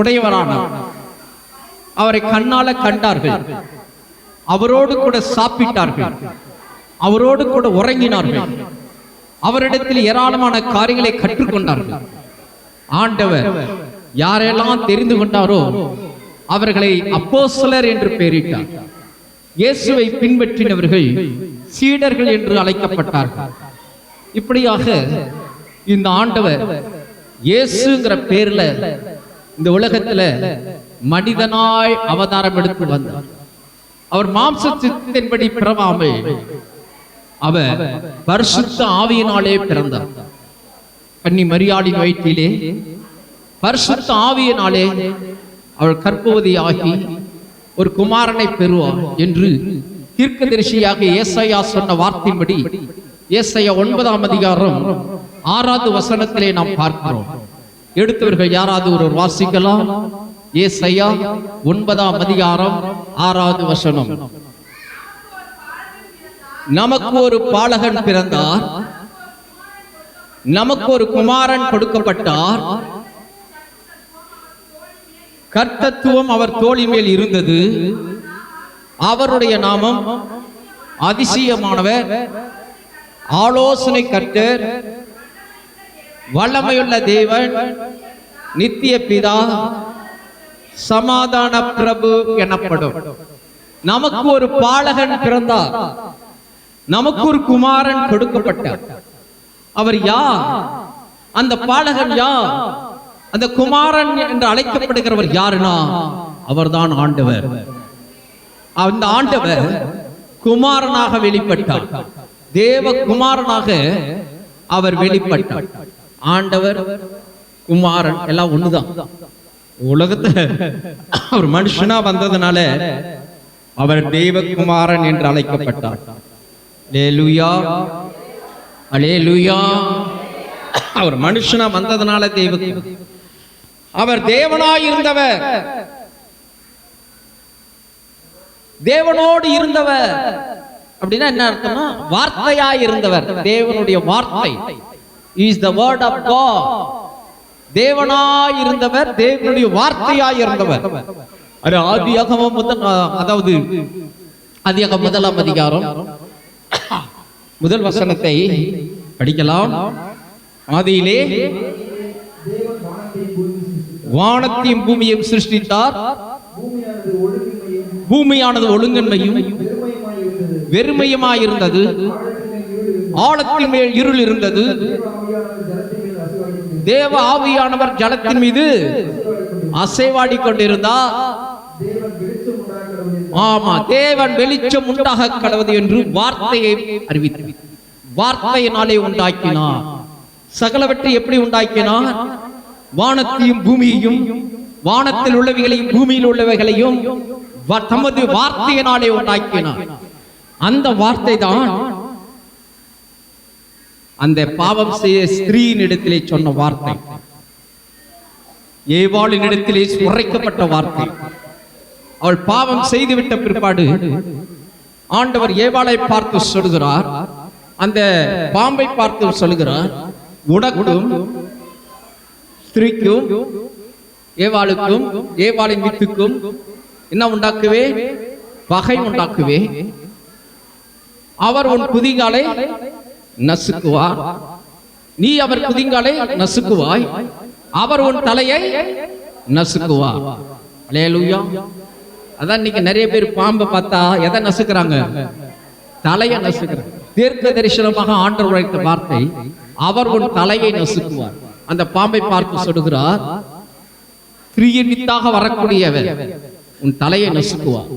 உடையவரானார். அவரை கண்ணால கண்டார்கள். அவரோடு கூட சாப்பிட்டார்கள். அவரோடு கூட உறங்கினார்கள். அவரிடத்தில் ஏராளமான காரியங்களை கற்றுக்கொண்டார்கள். ஆண்டவர் யாரெல்லாம் தெரிந்து கொண்டாரோ அவர்களை அப்போசலர் என்று பெயரிட்டார். இயேசுவை பின்பற்றினவர்கள் சீடர்கள் என்று அழைக்கப்பட்டார்கள். இப்படியாக இந்த ஆண்டவர் இயேசுங்கிற பேர்ல இந்த உலகத்துல மனிதனாய் அவதாரம் எடுத்து வந்தார். அவர் மாம்ச சித்தத்தின்படி பிறவாமல் அவர் பரிசுத்த ஆவியினாலே பிறந்தார். கன்னி மரியாளின் வயிற்றிலே பரிசுத்த ஆவியினாலே அவள் கற்பவதியாகி ஒரு குமாரனை பெறுவார் என்று தீர்க்க தரிசியாக ஏசையா சொன்ன வார்த்தையின்படி ஏசையா ஒன்பதாம் அதிகாரம் ஆறாவது வசனத்திலே நாம் பார்க்கிறோம். எடுத்தவர்கள் யாராவது ஒரு வாசிக்கலாம். ஏசையா ஒன்பதாம் அதிகாரம் ஆறாவது வசனம். நமக்கு ஒரு பாலகன் பிறந்தார். நமக்கு ஒரு குமாரன் கொடுக்கப்பட்டார். கர்த்தத்துவம் அவர் தோளின் மேல் இருந்தது. அவருடைய நாமம் அதிசயமானவர். ஆலோசனை கர்த்தர். வல்லமையுள்ள தேவன் நித்திய பிதா சமாதான பிரபு எனப்படும். நமக்கு ஒரு பாலகன் பிறந்தார். நமக்கு ஒரு குமாரன் கொடுக்கப்பட்டார். அவர் யார்? அந்த பாலகன் யார்? அந்த குமாரன் என்று அழைக்கப்படுகிறவர் யாருன்னா அவர்தான் ஆண்டவர். அந்த ஆண்டவர் குமாரனாக வெளிப்பட்டார். தேவ குமாரனாக அவர் வெளிப்பட்டார். ஆண்டவர் குமாரன் எல்லாம் ஒண்ணுதான். உலகத்துல ஒரு மனுஷனா வந்ததுனால அவர் தெய்வகுமாரன் என்று அழைக்கப்பட்டார். அவர் மனுஷனா வந்ததுனால தெய்வ அவர் தேவனாய் இருந்தவர். தேவனோடு இருந்தவர். அப்படின்னா என்ன அர்த்தம்னா வார்த்தையாய் இருந்தவர். தேவனுடைய வார்த்தை. Is the word of God தேவனாய் இருந்தவர் தேவனுடைய வார்த்தையாய் இருந்தவர் அது ஆதியாகமம் முதல் அதாவது ஆதியாகம் முதலாம் அதிகாரம். முதல் வசனத்தை படிக்கலாம். ஆதியிலே வானத்தையும் பூமியையும் சிருஷ்டித்தார். பூமியானது ஒழுங்கின்மையும் வெறுமையுமாயிருந்தது. ஆழத்தின் மேல் இருள் இருந்தது. தேவ ஆவியானவர் ஜலத்தின் மீது அசைவாடி கொண்டிருந்தார் ஆமா தேவன் வெளிச்சம் உண்டாக கடவுது என்று வார்த்தையை அறிவித்தார் வார்த்தையினாலே உண்டாக்கினார். சகலவற்றை எப்படி உண்டாக்கினார்? வானத்தையும் பூமியையும் வானத்தில் உள்ளவைகளையும் பூமியில் உள்ளவைகளையும் தமது வார்த்தையினாலே உண்டாக்கினார். அந்த வார்த்தை தான் அந்த பாவம் செய்ய ஸ்திரீயின் இடத்திலே சொன்ன வார்த்தை. ஏவாளின் இடத்திலே உரைக்கப்பட்ட வார்த்தை. அவள் பாவம் செய்துவிட்ட பிற்பாடு ஆண்டவர் ஏவாளை பார்த்து சொல்கிறார் அந்த பாம்பை பார்த்து சொல்கிறார் உனக்கும் ஸ்திரீக்கும் ஏவாளுக்கும் ஏவாளின் வித்துக்கும் என்ன உண்டாக்குவே? பகை உண்டாக்குவே. அவர் உன் புதிகாலை நசுக்குவார் நீ அவர் குதிங்காலை நசுக்குவாய் அவர் உன் தலையை நசுக்குவார் அலேலூயா அதான் இன்னைக்கு நிறைய பேர் பாம்பை பார்த்தா எதை நசுக்குறாங்க? தலையை நசுக்கிறாங்க. தீர்க்க தரிசனமாக ஆண்டவர் உழைத்த வார்த்தை அவர் உன் தலையை நசுக்குவார். அந்த பாம்பை பார்த்து சொல்லுகிறார் ஸ்திரீயின் வித்தாக வரக்கூடியவர் உன் தலையை நசுக்குவார்.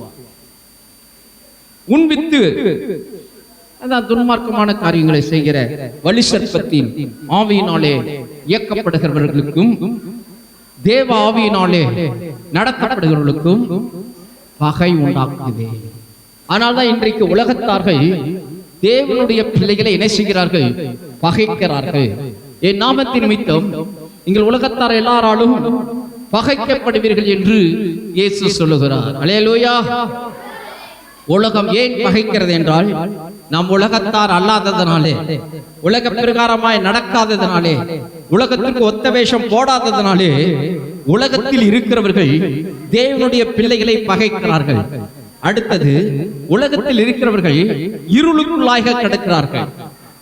உன் வித்து அதான் துன்மார்க்கமான காரியங்களை செய்கிற வலி சர்ப்பத்தின் ஆவியினாலே இயக்கப்படுகிறவர்களுக்கும் தேவ ஆவியினாலே நடத்தப்படுகிறவர்களுக்கும் பகை உண்டாக்குதே ஆனால்தான் இன்றைக்கு உலகத்தார்கள் தேவனுடைய பிள்ளைகளை என்ன செய்கிறார்கள்? பகைக்கிறார்கள். என் நாமத்தின் நிமித்தம் எங்கள் உலகத்தார் எல்லாராலும் பகைக்கப்படுவீர்கள் என்று இயேசு சொல்லுகிறார். அலையலோயா. உலகம் ஏன் பகைக்கிறது என்றால் நாம் உலகத்தார் அல்லாததனாலே உலக பிரகாரமாய் நடக்காததனாலே உலகத்திற்கு ஒத்த வேஷம் போடாததனாலே உலகத்தில் இருக்கிறவர்கள் தேவனுடைய பிள்ளைகளை பகைக்கிறார்கள். அடுத்தது உலகத்தில் இருக்கிறவர்கள் இருளுக்குள்ளாக கிடக்கிறார்கள்.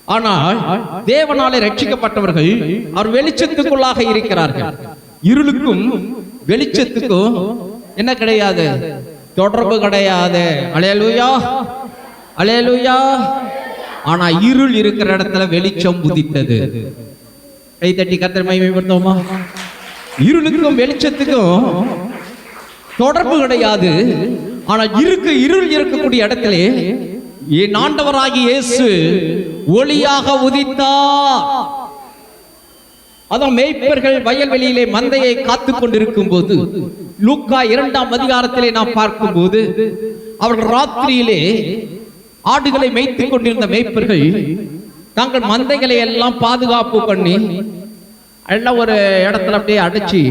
ஆனால் தேவனாலே ரட்சிக்கப்பட்டவர்கள் அவர் வெளிச்சத்துக்குள்ளாக இருக்கிறார்கள். இருளுக்கும் வெளிச்சத்துக்கும் என்ன கிடையாது? தொடர்பு கிடையாது. அலையலூயா. அலேலுயா ஆனா இருள் இருக்கிற இடத்துல வெளிச்சம் உதித்தது. கை தட்டி கத்திர மகிமைப்படுத்தோமா இருளுக்கும் வெளிச்சத்துக்கும் தொடர்பு கிடையாது. ஆனா இருக்கு இருள் இருக்கக்கூடிய இடத்துல என் ஆண்டவராகி இயேசு ஒளியாக உதித்தார். அதான் மேய்ப்பர்கள் வயல்வெளியிலே மந்தையை காத்து கொண்டிருக்கும் போது லூக்கா இரண்டாம் அதிகாரத்திலே நாம் பார்க்கும்போது அவர்கள் ராத்திரியிலே ஆடுகளை மேய்த்துக் கொண்டிருந்த மேய்ப்பர்கள் தங்கள் மந்தைகளை எல்லாம் பாதுகாப்பு பண்ணி எல்லாம் ஒரு இடத்துல அப்படியே அடைச்சி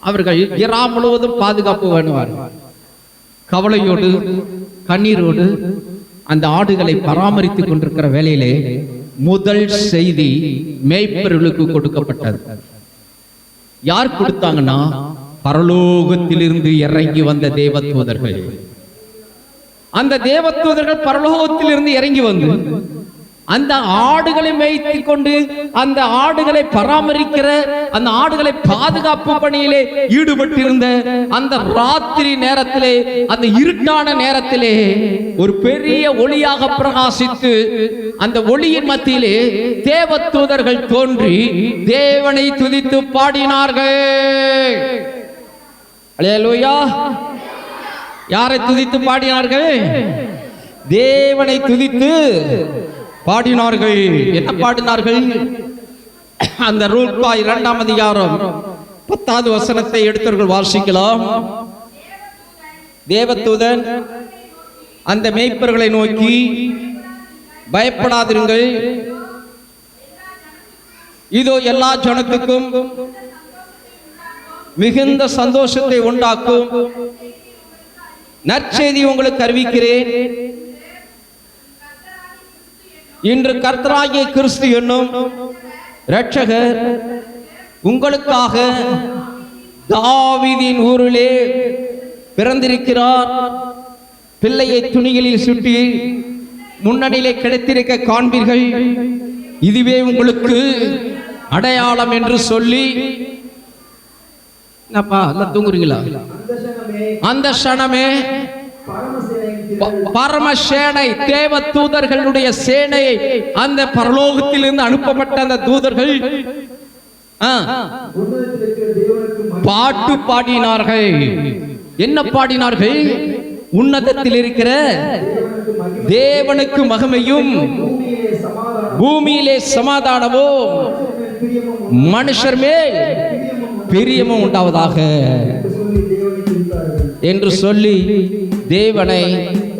அவர்கள் இரா முழுவதும் பாதுகாப்பு வேணுவார் கவலையோடு கண்ணீரோடு அந்த ஆடுகளை பராமரித்துக் கொண்டிருக்கிற வேலையிலே முதல் செய்தி மேய்ப்பர்களுக்கு கொடுக்கப்பட்டது. யார் கொடுத்தாங்கன்னா பரலோகத்திலிருந்து இறங்கி வந்த தேவத்துவதர்கள் அந்த தேவதூதர்கள் பரலோகத்திலிருந்து இறங்கி வந்து அந்த ஆடுகளை மேய்த்து கொண்டு அந்த ஆடுகளை பராமரிக்கிற அந்த ஆடுகளை பாதுகாப்பு பணியிலே ஈடுபட்டிருந்த அந்த ராத்திரி நேரத்திலே அந்த இருட்டான நேரத்திலே ஒரு பெரிய ஒளியாக பிரகாசித்து அந்த ஒளியின் மத்தியிலே தேவதூதர்கள் தோன்றி தேவனை துதித்து பாடினார்கள். அலையலோயா. யாரை துதித்து பாடினார்கள்? தேவனை துதித்து பாடினார்கள். என்ன பாடினார்கள்? அந்த ரூல்பா இரண்டாம் அதிகாரம் பத்தாவது வசனத்தை எடுத்தவர்கள் வாசிக்கலாம். தேவதூதன் அந்த மேய்ப்பர்களை நோக்கி பயப்படாதிருங்கள். இதோ எல்லா ஜனத்துக்கும் மிகுந்த சந்தோஷத்தை உண்டாக்கும். நற்செய்தி உங்களுக்கு அறிவிக்கிறேன். இன்று கர்த்தராகிய கிறிஸ்து என்னும் ரட்சகர் உங்களுக்காக தாவிதின் ஊரிலே பிறந்திருக்கிறார். பிள்ளையை துணிகளில் சுட்டி முன்னணியிலே கிடைத்திருக்க காண்பீர்கள். இதுவே உங்களுக்கு அடையாளம் என்று சொல்லி. என்னப்பா எல்லாம் தூங்குறீங்களா? அந்த க்ஷணமே பரம சேனை தேவ தூதர்களுடைய சேனையை அந்த பரலோகத்திலிருந்து அனுப்பப்பட்ட அந்த தூதர்கள் பாட்டு பாடினார்கள். என்ன பாடினார்கள்? உன்னதத்தில் இருக்கிற தேவனுக்கு மகிமையும் பூமியிலே சமாதானமோ மனுஷர் மேல் பிரியமும் உண்டாவதாக. என்று சொல்லி தேவனை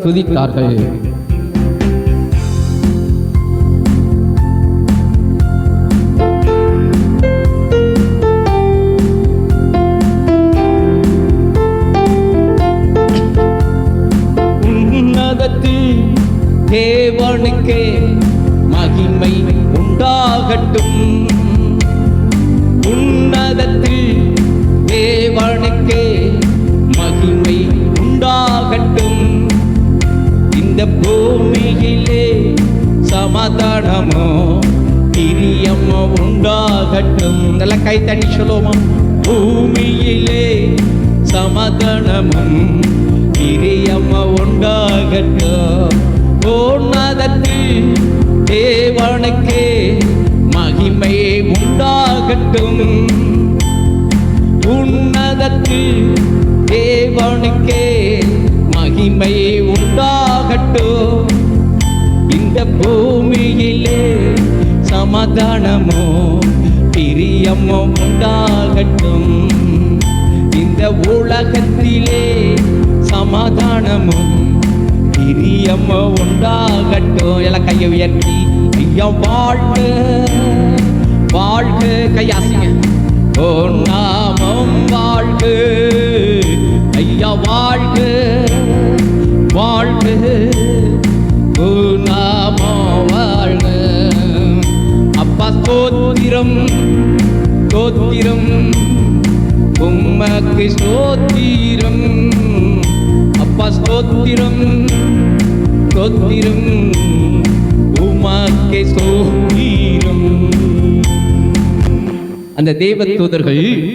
துதித்தார்கள். தேவனுக்கே மகிமை உண்டாகட்டும். பூமியிலே சமாதானமோ பிரியமோ உண்டாகட்டும். நல்ல கை தட்டி சொல்லுவோமா? பூமியிலே சமாதானமும் பிரியமோ உண்டாகட்டும். உன்னதத்தில் தேவனுக்கே மகிமை உண்டாகட்டும். உன்னதத்தில் தேவனுக்கே மகிமை ஆகட்டும் இந்த பூமியிலே சமாதானமோ? பிரியமோ உண்டாகட்டும் இந்த உலகத்திலே சமாதானமும் பிரியமோ உண்டாகட்டும் எல்லாம் கையை உயர்த்தி. ஐயா வாழ்க. வாழ்க. கையாசிங்க ஓ நாமம் வாழ்க. ஐயா வாழ்க. அப்பா ஸ்தோத்திரம் ஸ்தோத்திரம். உம்மக்கு ஸ்தோத்திரம். அப்பா அந்த தேவ தூதர்கள்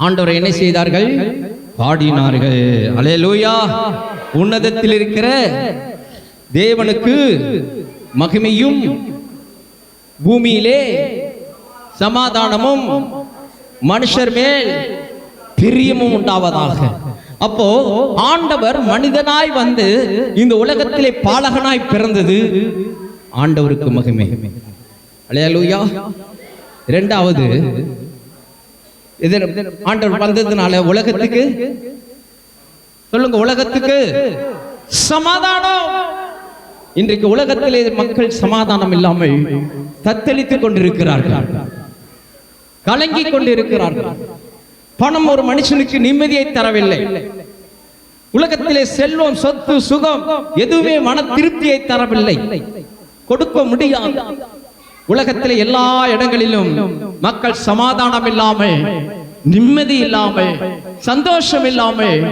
ஆண்டவரை என்ன செய்தார்கள்? பாடினார்கள். அலையலூயா. உன்னதத்தில் இருக்கிற தேவனுக்கு மகிமையும் பூமியிலே சமாதானமும் மனுஷர் மேல் பிரியமும் உண்டாவதாக. அப்போ ஆண்டவர் மனிதனாய் வந்து இந்த உலகத்திலே பாலகனாய் பிறந்தது ஆண்டவருக்கு மகிமை. அலையலூயா. இரண்டாவது இது ஆண்டவர் வந்ததுனால உலகத்துக்கு? சொல்லுங்க உலகத்துக்கு. சமாதானம். இன்றைக்கு உலகத்திலே மக்கள் சமாதானம் இல்லாமல் தத்தளித்துக் கொண்டிருக்கிறார்கள். கலங்கிக் கொண்டிருக்கிறார்கள். பணம் ஒரு மனுஷனுக்கு நிம்மதியை தரவில்லை. உலகத்திலே செல்வம் சொத்து சுகம் எதுவுமே மன திருப்தியை தரவில்லை. கொடுக்க முடியாது. உலகத்திலே எல்லா இடங்களிலும் மக்கள் சமாதானம் இல்லாமல் நிம்மதி இல்லாமல் சந்தோஷம் இல்லாமல்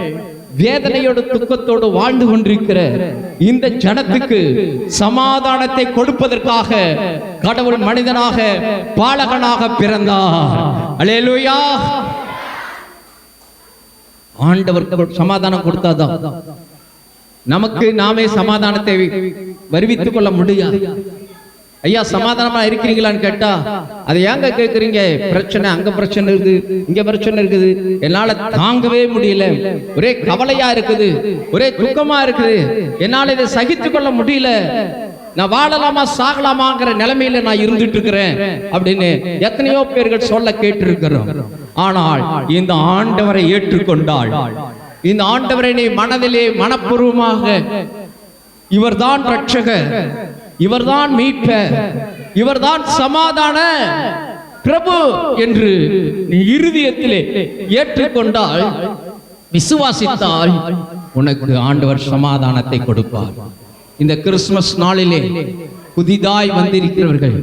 வேதனையோடு துக்கத்தோடு வாழ்ந்து கொண்டிருக்கிற இந்த ஜனத்துக்கு சமாதானத்தை கொடுப்பதற்காக கடவுள் மனிதனாக பாலகனாக பிறந்தார். அலேலூயா ஆண்டவர் சமாதானம் கொடுத்தாதான். நமக்கு நாமே சமாதானத்தை வருவித்துக் கொள்ள முடியாது. ஐயா சமாதானமா இருக்கிறீங்களான்னு கேட்டா அதை ஏங்க கேக்குறீங்க? பிரச்சனை அங்க பிரச்சனை இருக்குது இங்க பிரச்சனை இருக்குது. என்னால தாங்கவே முடியல. ஒரே கவலையா இருக்குது ஒரே துக்கமா இருக்குது. என்னால இதை சகித்து கொள்ள முடியல. நான் வாழலாமா சாகலாமாங்கிற நிலைமையில நான் இருந்துட்டு இருக்கிறேன் அப்படின்னு எத்தனையோ பேர்கள் சொல்ல கேட்டிருக்கிறோம். ஆனால் இந்த ஆண்டவரை ஏற்றுக்கொண்டாள் இந்த ஆண்டவரை நீ மனதிலே மனப்பூர்வமாக இவர்தான் ரட்சகர். இவர்தான் மீட்ப இவர்தான் சமாதான பிரபு என்று நீ இருதயத்திலே ஏற்றுக்கொண்டால் விசுவாசித்தால் உனக்கு ஆண்டவர் சமாதானத்தை கொடுப்பார். இந்த கிறிஸ்துமஸ் நாளிலே புதிதாய் வந்திருக்கிறவர்கள்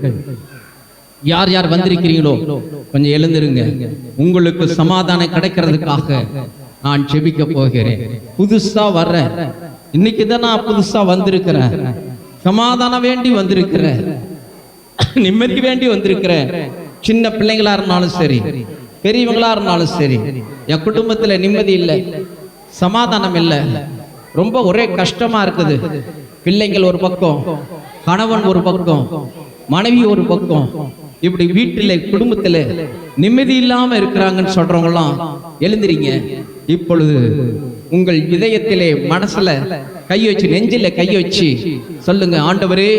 யார் யார் வந்திருக்கிறீங்களோ கொஞ்சம் எழுந்திருங்க. உங்களுக்கு சமாதானம் கிடைக்கிறதுக்காக நான் செபிக்க போகிறேன். புதுசா வர்றேன். இன்னைக்கு தான் நான் புதுசா வந்திருக்கிறேன். சமாதானம் வேண்டி வந்திருக்கிற நிம்மதி வேண்டி வந்திருக்கிற சின்ன பிள்ளைங்களா இருந்தாலும் சரி பெரியவங்களா இருந்தாலும் சரி என் குடும்பத்துல நிம்மதி இல்லை சமாதானம் இல்லை. ரொம்ப ஒரே கஷ்டமா இருக்குது. பிள்ளைங்கள் ஒரு பக்கம் கணவன் ஒரு பக்கம் மனைவி ஒரு பக்கம். இப்படி வீட்டில குடும்பத்துல நிம்மதி இல்லாம இருக்கிறாங்கன்னு சொல்றவங்கலாம் எழுந்திரிங்க. இப்பொழுது உங்கள் இதயத்திலே மனசுல கை வச்சு நெஞ்சில கை வச்சு சொல்லுங்க ஆண்டவரே.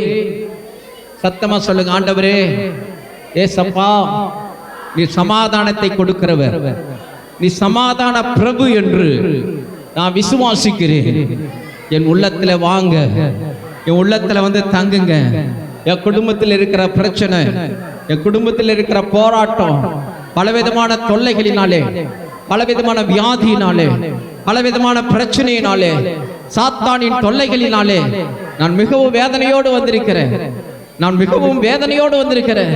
சத்தமா சொல்லுங்க ஆண்டவரே. ஏசப்பா நீ சமாதானத்தை கொடுக்கிறவர். நீ சமாதான பிரபு என்று நான் விசுவாசிக்கிறேன். என் உள்ளத்துல வாங்க. என் உள்ளத்துல வந்து தங்குங்க. என் குடும்பத்தில் இருக்கிற பிரச்சனை என் குடும்பத்தில் இருக்கிற போராட்டம் பலவிதமான தொல்லைகளினாலே பலவிதமான வியாதியினாலே பலவிதமான பிரச்சனையினாலே சாத்தானின் தொல்லைகளினாலே நான் மிகவும் வேதனையோடு வந்திருக்கிறேன். நான் மிகவும் வேதனையோடு வந்திருக்கிறேன்.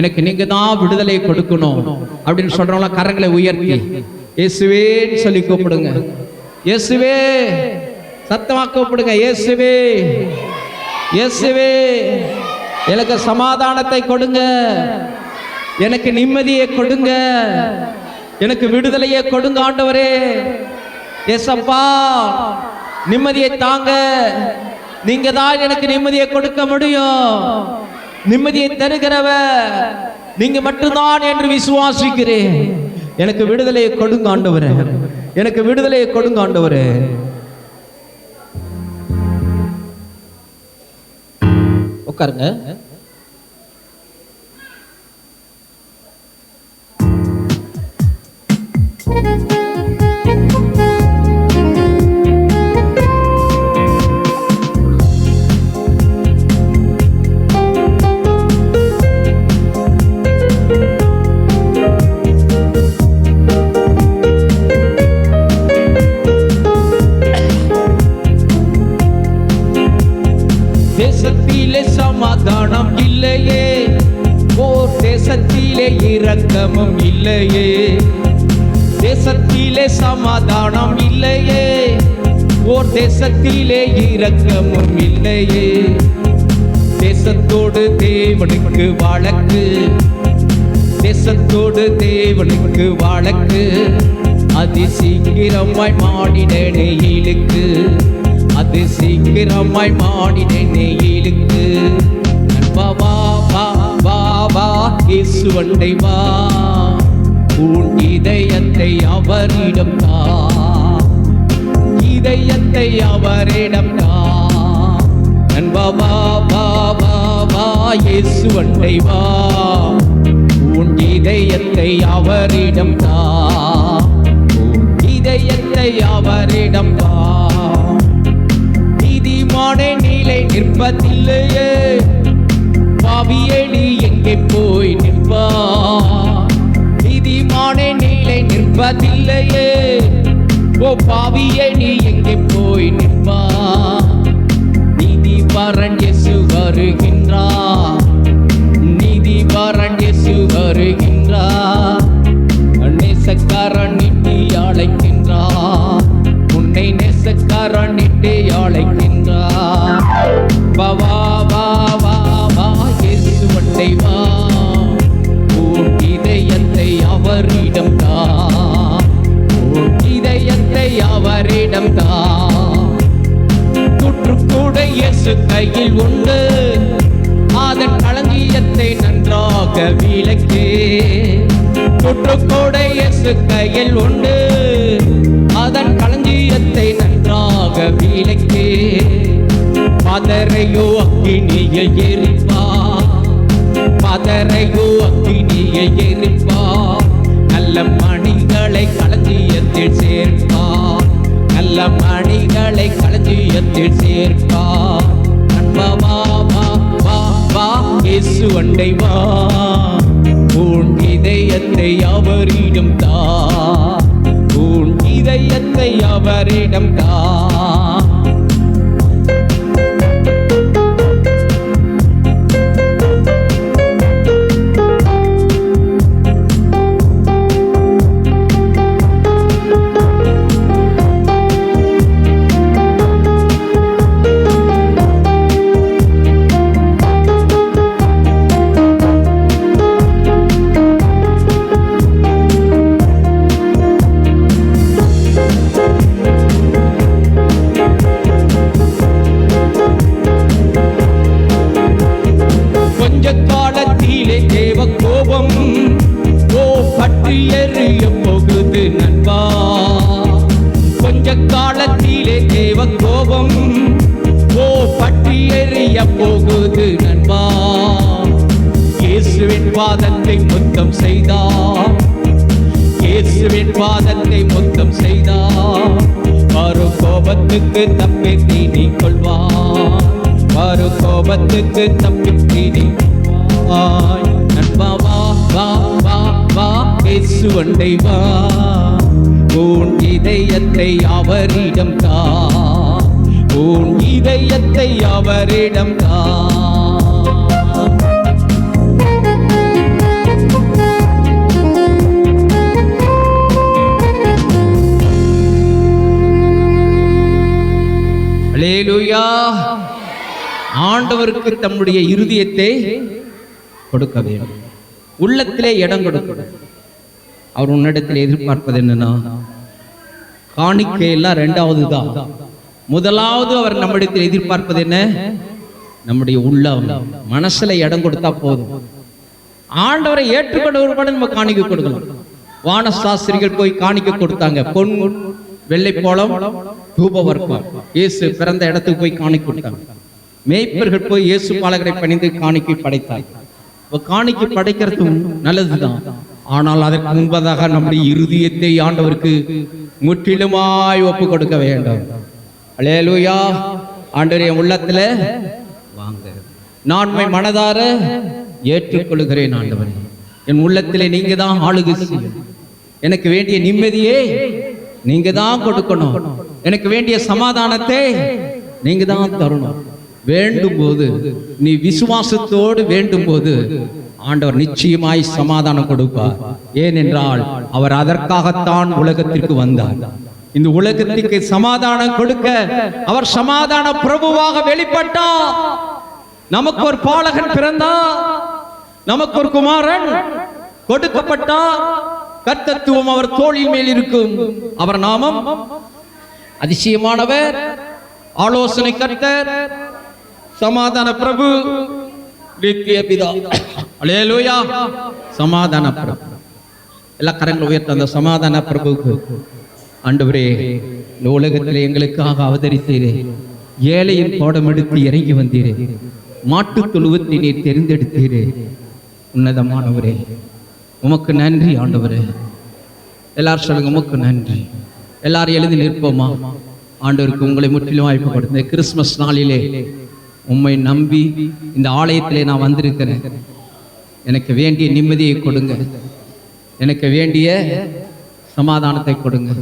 எனக்கு நீங்க தான் விடுதலை கொடுக்கணும் அப்படின்னு சொல்றவங்கள கரங்களை உயர்த்தி இயேசுவேன்னு சொல்லி கூப்பிடுங்க. இயேசுவே சத்தமாக கூப்பிடுங்க. இயேசுவே இயேசுவே எனக்கு சமாதானத்தை கொடுங்க. எனக்கு நிம்மதியை கொடுங்க. எனக்கு விடுதலையை கொடுங்க ஆண்டவரே. எசப்பா நிம்மதியை தாங்க. நீங்க தான் எனக்கு நிம்மதியை கொடுக்க முடியும். நிம்மதியை தருகிறவ நீங்க மட்டும்தான் என்று விசுவாசிக்கிறேன். எனக்கு விடுதலையை கொடுங்க ஆண்டவரே. எனக்கு விடுதலையை கொடுங்க ஆண்டவரே. உட்காருங்க. தேவனுக்கு வழக்கு அது சீக்கிரமாய் மாடினே இழுக்கு அது சீக்கிரமாய் மாடினே இழுக்கு நண்பா வா வா வா வா இயேசுவண்டை வா. உன் இதயத்தை அவரிடம் தா. இதயத்தை அவரிடம் தா. நண்பா வா வா வா வா இயேசுவண்டை வா. உன் இதயத்தை அவரிடம் தா. உன் இதயத்தை அவரிடம் தா. நீதிமான நிலை நிற்பதில்லையே. பாவியடி எங்கே போய் நிற்பா? நீதிமான நிலை நிற்பதில்லையே. ஓ பாவியடி எங்கே போய் நிற்பா? நீதி பரன் எசு வருகின்றார் மணிகளை களஞ்சியத்தில் சேர்ப்பா அன்பா வா வா இயேசு அண்டை வா. உன் இதயத்தை அவரிடம் தா. உன் இதயத்தை அவரிடம் தா. தேவ கோபம் ஓ பற்றி எறிய போகுது நண்பா. கொஞ்ச காலத்திலே தேவ கோபம் ஓ பற்றி எறிய போகுது நண்பா. இயேசுவின் பாதத்தை முத்தம் செய்தார் இயேசுவின் பாதத்தை முத்தம் செய்தார் வரும் கோபத்துக்கு தப்பி தீனி கொள்வார் வரும் கோபத்துக்கு தப்பி தீனி கொள்வாய் இயேசு அண்டை வா. உன் இதயத்தை அவரிடம் தா. உன் இதயத்தை அவரிடம் தா. அல்லேலூயா ஆண்டவருக்கு தம்முடைய இருதயத்தை கொடுக்க வேண்டும். உள்ளத்திலே இடம் கொடுக்கணும் அவர் உன்னிடத்தில் எதிர்பார்ப்பது என்னன்னா காணிக்கையெல்லாம் ரெண்டாவது தான் முதலாவது அவர் நம்மிடத்தில் எதிர்பார்ப்பது என்ன? நம்முடைய உள்ளம். மனசுல இடம் கொடுத்தா போதும். ஆண்டவரை ஏற்றுக்கொண்ட ஒருபாடு நம்ம காணிக்க கொடுக்கலாம். வானசாஸ்திரிகள் போய் காணிக்கை கொடுத்தாங்க. பொன் வெள்ளை போலம் தூபவர்க்கம். இயேசு பிறந்த இடத்துக்கு போய் காணிக்க கொடுத்தாங்க. மேய்ப்பர்கள் போய் இயேசு பாலகரை பணிந்து காணிக்கை படைத்தாங்க. இப்ப காணிக்கை படைக்கிறதும் நல்லதுதான். ஆனால் அதற்கு முன்பதாக நம்முடைய இருதயத்தை ஆண்டவருக்கு முற்றிலுமாய் ஒப்பு கொடுக்க வேண்டும். அலேலுயா ஆண்டவர் என் உள்ளத்துல வாங்க. நான் உம்மை மனதார ஏற்றுக்கொள்கிறேன் ஆண்டவரே. என் உள்ளத்திலே நீங்க தான் ஆளுகை எனக்கு வேண்டிய நிம்மதியே நீங்க தான் கொடுக்கணும். எனக்கு வேண்டிய சமாதானத்தை நீங்க தான் தரணும். வேண்டும் போது நீ விசுவாசத்தோடு வேண்டும் போது ஆண்டவர் நிச்சயமாய் சமாதானம் கொடுப்பார். ஏனென்றால் அவர் அதற்காகத்தான் உலகத்திற்கு வந்தார். இந்த உலகத்திற்கு சமாதானம் கொடுக்க அவர் சமாதான பிரபுவாக வெளிப்பட்டார் நமக்கு ஒரு பாலகன் பிறந்தா. நமக்கு ஒரு குமாரன் கொடுக்கப்பட்டார் கர்த்தத்துவம் அவர் தோளின் மேல் இருக்கும். அவர் நாமம் அதிசயமானவர் ஆலோசனை கர்த்தர் சமாதான பிரபு நித்திய பிதா. அலேலூயா சமாதான பிரபு எல்லா கரங்களும் உயர்த்த அந்த சமாதான பிரபுக்கு ஆண்டவரே இந்த உலகத்தில் எங்களுக்காக அவதரித்தீரே. ஏழையின் கோடம் எடுத்து இறங்கி வந்தீரே. மாட்டு தொழுவத்தை நீர் தெரிந்தெடுத்தீரே. உன்னதமானவரே உமக்கு நன்றி ஆண்டவரே. எல்லாரும் சொல்லுங்க உமக்கு நன்றி. எல்லாரும் எழுதி நிற்போமா? ஆண்டவருக்கு உங்களை முற்றிலும் வாய்ப்பு கொடுத்த கிறிஸ்மஸ் நாளிலே உம்மை நம்பி இந்த ஆலயத்திலே நான் வந்திருக்கிறேன். எனக்கு வேண்டிய நிம்மதியை கொடுங்க. எனக்கு வேண்டிய சமாதானத்தை கொடுங்க.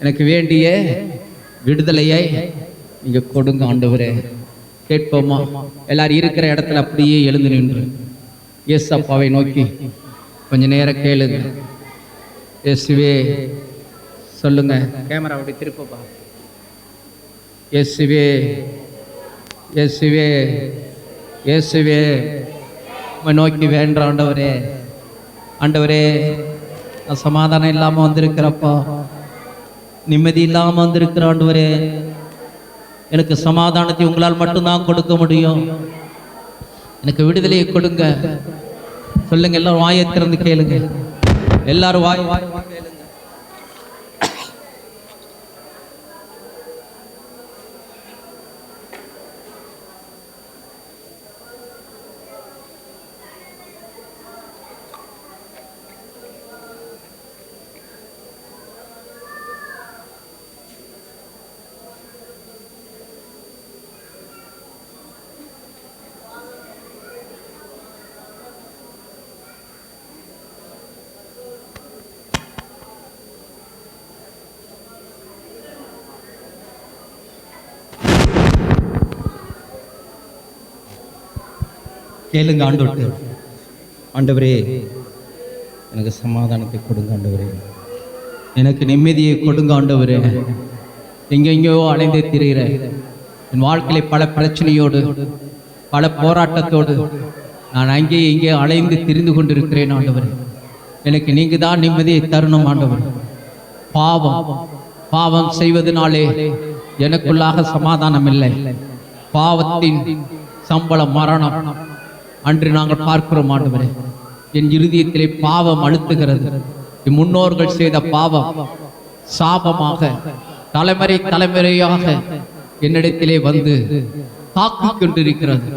எனக்கு வேண்டிய விடுதலையை நீங்க கொடுங்க ஆண்டவரே. கேட்போமா? எல்லாரும் இருக்கிற இடத்துல அப்படியே எழுந்து நின்று. இயேசு அப்பாவை நோக்கி கொஞ்ச நேரம் கேளுங்க. இயேசுவே சொல்லுங்க. கேமரா அப்படி திருப்பப்பா. இயேசுவே இயேசுவே இயேசுவே. உம்மை நோக்கி வேண்ட ஆண்டவரே. ஆண்டவரே சமாதானம் இல்லாம வந்திருக்கிறப்பா நிம்மதி இல்லாம வந்திருக்கிற ஆண்டவரே எனக்கு சமாதானத்தை உங்களால் மட்டும்தான் கொடுக்க முடியும். எனக்கு விடுதலையை கொடுங்க. சொல்லுங்க எல்லாரும் வாயை திறந்து கேளுங்க. எல்லாரும் வாய் வாய் வாய் கேளுங்க கேளுங்க ஆண்டவர்கிட்ட ஆண்டவரே எனக்கு சமாதானத்தை கொடுங்க ஆண்டவரே. எனக்கு நிம்மதியை கொடுங்க ஆண்டவரே. எங்கெங்கேயோ அலைந்தே திரிகிறேன் என் வாழ்க்கையில பல பிரச்சனையோடு பல போராட்டத்தோடு நான் அங்கே இங்கே அலைந்து திரிந்து கொண்டிருக்கிறேன் ஆண்டவரே. எனக்கு நீங்க தான் நிம்மதியை தருணம் ஆண்டவர். பாவம் பாவம் செய்வதனாலே எனக்குள்ளாக சமாதானம் இல்லை பாவத்தின் சம்பளம் மரணம். அன்று நாங்கள் பார்க்கிறோம் ஆண்டவரே. என் இருதயத்திலே பாவம் அழுத்துகிறது. முன்னோர்கள் செய்த பாவம் சாபமாக தலைமுறை தலைமுறையாக என்னிடத்திலே வந்து தாக்கிக் கொண்டிருக்கிறது.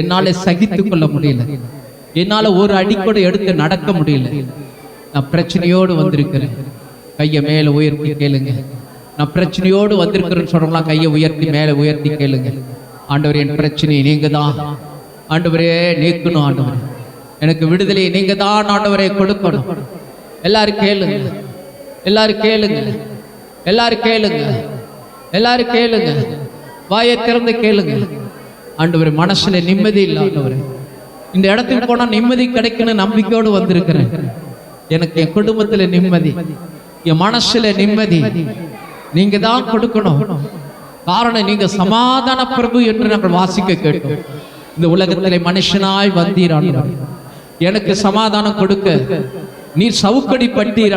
என்னால சகித்துக் கொள்ள முடியல. என்னால ஒரு அடிக்கூட எடுத்து நடக்க முடியல. நான் பிரச்சனையோடு வந்திருக்கிறேன். கையை மேல உயர்த்தி கேளுங்க. நான் பிரச்சனையோடு வந்திருக்கிறேன்னு சொல்றவங்களா கையை உயர்த்தி மேல உயர்த்தி கேளுங்க. ஆண்டவர் என் பிரச்சனை நீங்க தான் ஆண்டவரே நீக்கணும் ஆண்டவரே. எனக்கு விடுதலை நீங்க தான் ஆண்டவரை கொடுக்கணும். எல்லாரும் கேளுங்க. எல்லாரும் கேளுங்க. எல்லாரும் கேளுங்க. எல்லாரும் கேளுங்க. வாயை திறந்து கேளுங்க. ஆண்டவர் மனசுல நிம்மதி இல்லை ஆண்டவரே. இந்த இடத்துக்கு போனா நிம்மதி கிடைக்குன்னு நம்பிக்கையோடு வந்திருக்கிறேன். எனக்கு என் குடும்பத்துல நிம்மதி. என் மனசுல நிம்மதி. நீங்க தான் கொடுக்கணும். காரணம் நீங்க சமாதான பிரபு என்று நாங்கள் வாசிக்க கேட்டோம். இந்த உலகத்திலே மனுஷனாய் வந்தீர் ஆண்டவரே எனக்கு சமாதானம் கொடுக்க நீர் சவுக்கடி பட்டீர்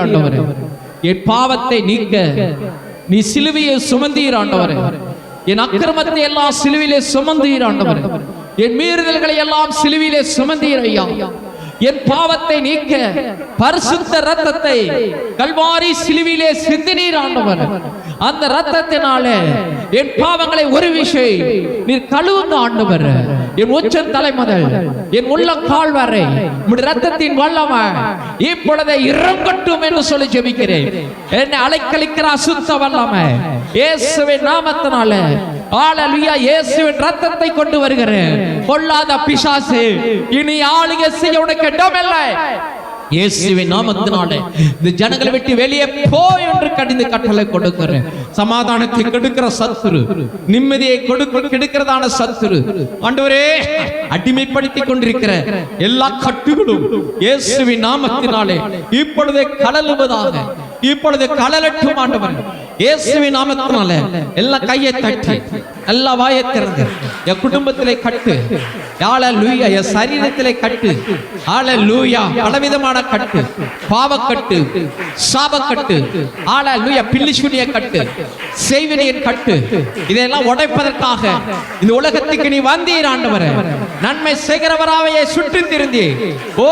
என் பாவத்தை நீக்க நீ சிலுவையை சுமந்தீராண்டவர் என் அக்கிரமத்தை எல்லாம் சிலுவிலே சுமந்தீராண்டவர் என் மீறுதல்களை எல்லாம் சிலுவிலே சுமந்தீர் ஐயா. என் பாவத்தை நீக்க பரிசுத்த ரத்தத்தை கல்வாரி சிலுவிலே சிந்தினீர் ஆண்டவர். அந்த ரத்தத்தினாலே என் பாவங்களை ஒரு விஷயம் நீர் கழுவுங்க ஆண்டவர். என் உச்ச தலை முதல் என் உள்ள கால் வரை ரத்தத்தின் வல்லம இப்பொழுதே இறங்கட்டும் என்று சொல்லி ஜெபிக்கிறேன். என்னை அலைக்கழிக்கிற அசுத்த வல்லம. இயேசுவின் நாமத்தினால ஆளலியா இயேசுவின் ரத்தத்தை கொண்டு வருகிறேன். கொல்லாத பிசாசு இனி ஆளுகை செய்ய உனக்கு இடமில்லை. இயேசுவின் நாமத்தினாலே இந்த ஜனங்களை விட்டு வெளியே போ என்று கடிந்து கட்டளை கொடுக்கிறேன். சமாதானத்தை கெடுக்கிற சத்துரு நிம்மதியை கொடுக்க கெடுக்கிறதான சத்துரு. ஆண்டவரே அடிமைப்படுத்தி கொண்டிருக்கிற எல்லா கட்டுகளும் இயேசுவின் நாமத்தினாலே இப்பொழுதே கடலுவதாக இப்பொழுது கலலட்டும் ஆண்டவர். இயேசுவின் நாமத்தினால எல்லா கையை தட்டி எல்லா வாயை திறந்து என் குடும்பத்திலே கட்டு. ஆள லூயா என் சரீரத்திலே கட்டு. ஆள லூயா பலவிதமான கட்டு. பாவக்கட்டு சாபக்கட்டு. ஆள லூயா பில்லிசுனிய கட்டு. செய்வினையின் கட்டு. இதையெல்லாம் உடைப்பதற்காக இந்த உலகத்துக்கு நீ வந்தீர் ஆண்டவர். நன்மை செய்கிறவராவையே சுற்றி திருந்தி ஓ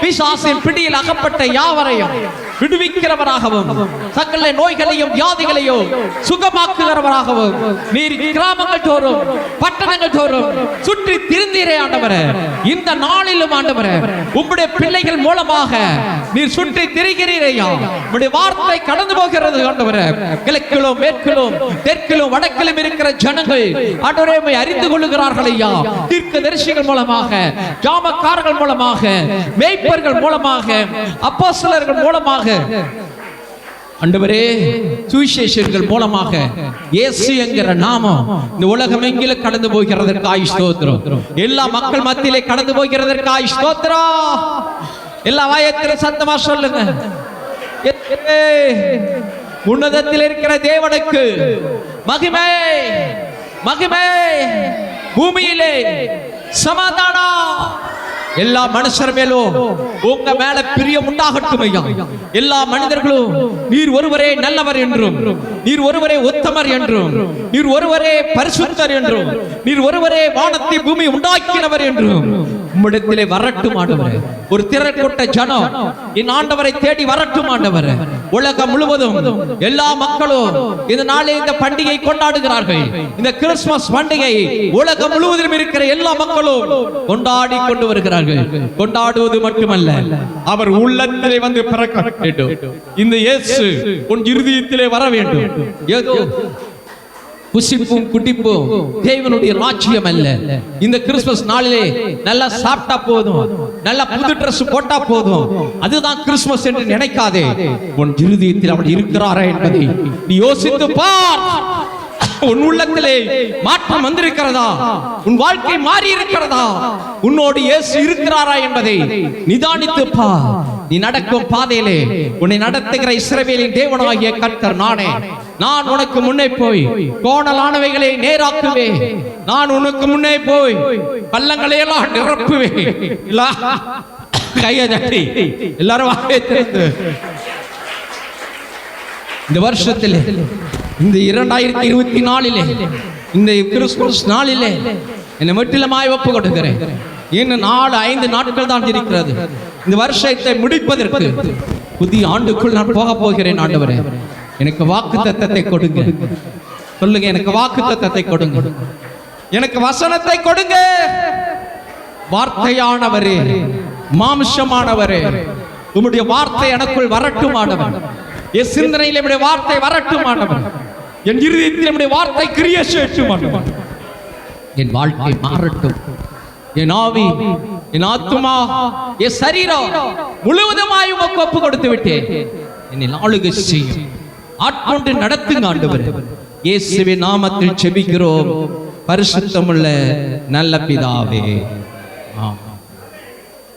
பிசாசின் பிடியில் அகப்பட்ட யாவரையும் விடுவிக்கிறவராகவும் சகல நோய்களையும் வியாதிகளையும் சுகமாக்குகிறவராகவும் நீர் கிராமங்கள் தோறும் பட்டணங்கள் தோறும் சுற்றி திருந்தீரே ஆண்டவரே. இந்த நாளிலும் ஆண்டவரே உம்முடைய பிள்ளைகள் மூலமாக நீர் சுற்றி திரிகிறீரையா? உம்முடைய வார்த்தை கடந்து போகிறது ஆண்டவரே. கிழக்கிலும் மேற்கிலும் தெற்கிலும் வடக்கிலும் இருக்கிற ஜனங்கள் ஆண்டவரே அறிந்து கொள்ளுகிறார்கள் ஐயா. தீர்க்க தரிசிகள் மூலமாக ஜாமக்காரர்கள் மூலமாக மேய்ப்பர்கள் மூலமாக அப்போஸ்தலர்கள் மூலமாக மூலமாக அண்டவரே சுவிசேஷங்கள் மூலமாக இயேசு என்கிற நாமம் இந்த உலகம் எங்கிலும் கடந்து போகிறதற்காய் ஸ்தோத்திரம். எல்லா மக்கள் மத்தியிலே கடந்து போகிறதற்காய் ஸ்தோத்திரம் எல்லா வாயத்திலும் சத்தமா சொல்லுங்க. உன்னதத்தில் இருக்கிற தேவனுக்கு மகிமை மகிமை. பூமியிலே சமாதானம். எல்லா மனுஷர் மேலும் உங்க மேல பிரியம் உண்டாகட்டும் ஐயா. எல்லா மனிதர்களும் நீர் ஒருவரே நல்லவர் என்றும் நீர் ஒருவரே உத்தமர் என்றும் நீர் ஒருவரே பரிசுத்தர் என்றும் நீர் ஒருவரே வானத்தை பூமி உண்டாக்கினவர் என்றும் உம்மிடத்திலே வரட்டும் ஆண்டவரே. ஒரு திரட்கொட்ட ஜனம் என் ஆண்டவரை தேடி வரட்டும் ஆண்டவரே. உலகம் முழுவதும் எல்லா மக்களும் இந்த நாளே இந்த பண்டிகை கொண்டாடுகிறார்கள். இந்த கிறிஸ்துமஸ் பண்டிகை உலகம் முழுவதிலும் இருக்கிற எல்லா மக்களும் கொண்டாடி கொண்டு வருகிறார்கள். கொண்டாடுவது மட்டுமல்ல அவர் உள்ளத்திலே வந்து பிறக்க வேண்டும். இந்த இயேசு உன் இருதயத்திலே வர வேண்டும். புசிப்பும் குடிப்பும் தேவனுடைய ராஜ்யம் அல்ல இந்த கிறிஸ்துமஸ் நாளிலே நல்லா சாப்பிட்டா போதும். நல்லா புது ட்ரெஸ் போட்டா போதும். அதுதான் கிறிஸ்துமஸ் என்று நினைக்காதே. உன் இருதயத்தில் அவள் இருக்கிறாரா என்பதை நீ யோசித்து பார். உன் உள்ளத்திலே மாற்றம் வந்திருக்கிறதா? உன் வாழ்க்கை மாறி இருக்கிறதா உன்னோடு இயேசு இருக்கிறாரா என்பதை நிதானித்து பார். நீ நடக்கும் பாதையிலே உன்னை நடத்துகிற இஸ்ரவேலின் தேவனாகிய கர்த்தர் நானே. நான். உனக்கு முன்னே போய் கோணலானவைகளை நேராக்குவே நான் உனக்கு முன்னே போய் பள்ளங்களை எல்லாம் நிரப்புவே இல்ல கையை தட்டி. எல்லாரும் வாயை திறந்து. இந்த வருஷத்திலே இந்த இரண்டாயிரத்தி இருபத்தி நாலிலே இந்த கிறிஸ்துமஸ் நாளிலே என்னை முற்றிலுமாய் ஒப்பு கொடுக்கிறேன் இன்னும் நாலு ஐந்து நாட்கள் தான் இருக்கிறது. இந்த வருஷத்தை முடிப்பதற்கு புதிய ஆண்டுக்குள் நான் போக போகிறேன் ஆண்டவரே. எனக்கு வாக்கு தத்தத்தை கொடுங்க. சொல்லுங்க எனக்கு வாக்கு தத்தத்தை கொடுங்க. எனக்கு வசனத்தை கொடுங்க. வார்த்தையானவரே மாம்சமானவரே உம்முடைய வார்த்தை எனக்குள் வரட்டும் என் சிந்தனையில் என்னுடைய வார்த்தை வரட்டும் ஆண்டவர் என் இருதயத்தில் என்னுடைய வார்த்தை கிரிய செய்யட்டும் என் வாழ்க்கை மாறட்டும். என் ஆவி என் ஆத்மா என் சரீரம் முழுவதுமாய் உமக்கு ஒப்பு கொடுத்து விட்டேன் என்னை ஆளுகை செய்யும். ஆட்கொண்டு நடத்துங்க ஆண்டவர். இயேசுவின் நாமத்தில் செபிக்கிறோம். பரிசுத்தமுள்ள நல்ல பிதாவே.